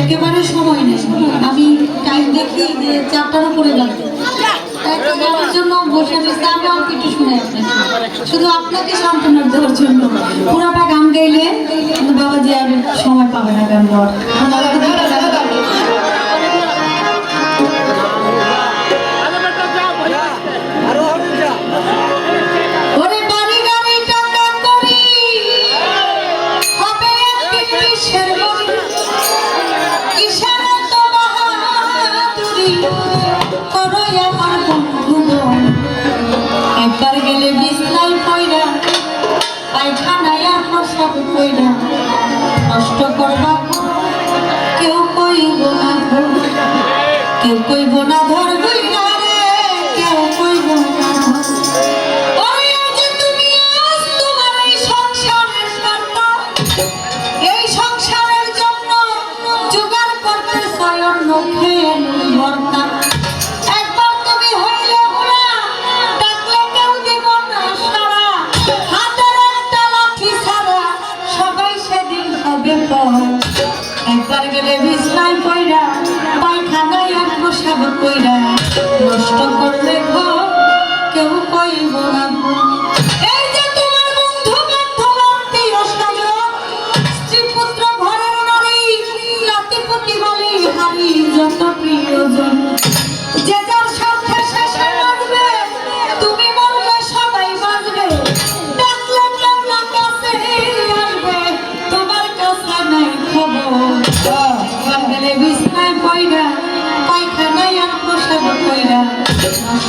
একেবারে সময় নেই। আমি টাইম দেখি যে চারটারও উপরে লাগবে একটা জন্য বসে রয়েছে আমি একটু শুনে আপনাকে শুধু আপনাকে সান্ত্বনা দেওয়ার জন্য। পুরোটা গান গাইলে বাবাজি আর সময় পাবে না গান গাওয়ার করো আমার বন্ধু একবার গেলে বিছনায় পয়রা পায়খানায় আর প্রসাব কইরা নষ্ট করবা কেউ কইব না কেউ কইব না ধর একবার গেলে বিছনায় পয়রা পায়খানায় আর পোশাক কইরা। নষ্ট করলে ঘর